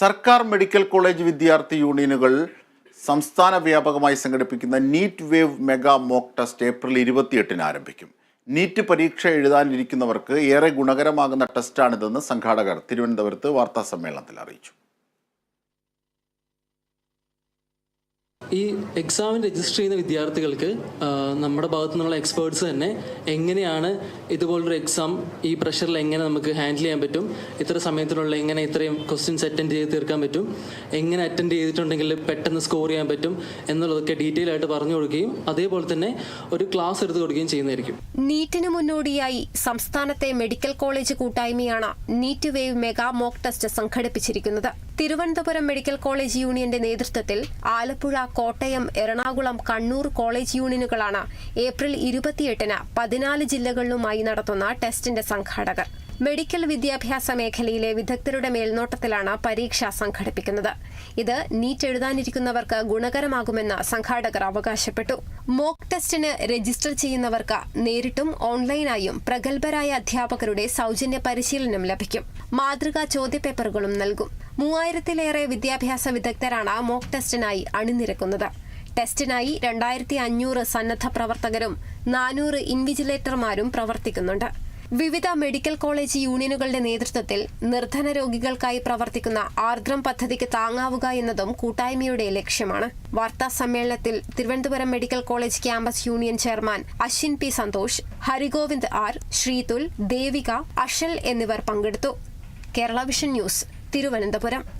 സർക്കാർ medical college വിദ്യാർത്ഥി യൂണിയനുകൾ സംസ്ഥാന വ്യാപകമായി സംഘടിപ്പിക്കുന്ന NEET wave mega mock test April ഇരുപത്തിയെട്ടിന് ആരംഭിക്കും. നീറ്റ് പരീക്ഷ എഴുതാനിരിക്കുന്നവർക്ക് ഏറെ ഗുണകരമാകുന്ന ടെസ്റ്റാണിതെന്ന് സംഘാടകർ തിരുവനന്തപുരത്ത് വാർത്താ സമ്മേളനത്തിൽ അറിയിച്ചു. ഈ എക്സാമിന് രജിസ്റ്റർ ചെയ്യുന്ന വിദ്യാർത്ഥികൾക്ക് നമ്മുടെ ഭാഗത്തു നിന്നുള്ള എക്സ്പേർട്സ് തന്നെ എങ്ങനെയാണ് ഇതുപോലൊരു എക്സാം ഈ പ്രഷറിൽ എങ്ങനെ നമുക്ക് ഹാൻഡിൽ ചെയ്യാൻ പറ്റും ഇത്ര സമയത്തിനുള്ള എങ്ങനെ ഇത്രയും ക്വസ്റ്റ്യൻസ് അറ്റൻഡ് ചെയ്ത് തീർക്കാൻ പറ്റും എങ്ങനെ അറ്റൻഡ് ചെയ്തിട്ടുണ്ടെങ്കിൽ പെട്ടെന്ന് സ്കോർ ചെയ്യാൻ പറ്റും എന്നുള്ളതൊക്കെ ഡീറ്റെയിൽ ആയിട്ട് പറഞ്ഞു കൊടുക്കുകയും അതേപോലെ തന്നെ ഒരു ക്ലാസ് എടുത്തു കൊടുക്കുകയും ചെയ്യുന്നതായിരിക്കും. നീറ്റിന് മുന്നോടിയായി സംസ്ഥാനത്തെ മെഡിക്കൽ കോളേജ് കൂട്ടായ്മയാണ് NEET wave mega mock test സംഘടിപ്പിച്ചിരിക്കുന്നത്. തിരുവനന്തപുരം മെഡിക്കൽ കോളേജ് യൂണിയന്റെ നേതൃത്വത്തിൽ ആലപ്പുഴ കോട്ടയം എറണാകുളം കണ്ണൂർ കോളേജ് യൂണിയനുകളാണ് ഏപ്രിൽ ഇരുപത്തിയെട്ടിന് പതിനാല് ജില്ലകളിലുമായി നടത്തുന്ന ടെസ്റ്റിന്റെ സംഘാടകർ. മെഡിക്കൽ വിദ്യാഭ്യാസ മേഖലയിലെ വിദഗ്ധരുടെ മേൽനോട്ടത്തിലാണ് പരീക്ഷ സംഘടിപ്പിക്കുന്നത്. ഇത് നീറ്റ് എഴുതാനിരിക്കുന്നവർക്ക് ഗുണകരമാകുമെന്ന് സംഘാടകർ അവകാശപ്പെട്ടു. മോക്ക് ടെസ്റ്റിന് രജിസ്റ്റർ ചെയ്യുന്നവർക്ക് നേരിട്ടും ഓൺലൈനായും പ്രഗത്ഭരായ അധ്യാപകരുടെ സൗജന്യ പരിശീലനം ലഭിക്കും. മാതൃകാ ചോദ്യപേപ്പറുകളും നൽകും. മൂവായിരത്തിലേറെ വിദ്യാഭ്യാസ വിദഗ്ധരാണ് മോക്ക് ടെസ്റ്റിനായി അണിനിരക്കുന്നത്. ടെസ്റ്റിനായി രണ്ടായിരത്തി അഞ്ഞൂറ് സന്നദ്ധ പ്രവർത്തകരും നാനൂറ് ഇൻവിജിലേറ്റർമാരും പ്രവർത്തിക്കുന്നുണ്ട്. വിവിധ മെഡിക്കൽ കോളേജ് യൂണിയനുകളുടെ നേതൃത്വത്തിൽ നിർധന രോഗികൾക്കായി പ്രവർത്തിക്കുന്ന ആർദ്രം പദ്ധതിക്ക് താങ്ങാവുക എന്നതും കൂട്ടായ്മയുടെ ലക്ഷ്യമാണ്. വാർത്താ സമ്മേളനത്തിൽ Thiruvananthapuram medical college campus union chairman Ashwin P Santhosh Harigovind R Sreethul Devika Ashal എന്നിവർ പങ്കെടുത്തു. Kerala vision news Thiruvananthapuram.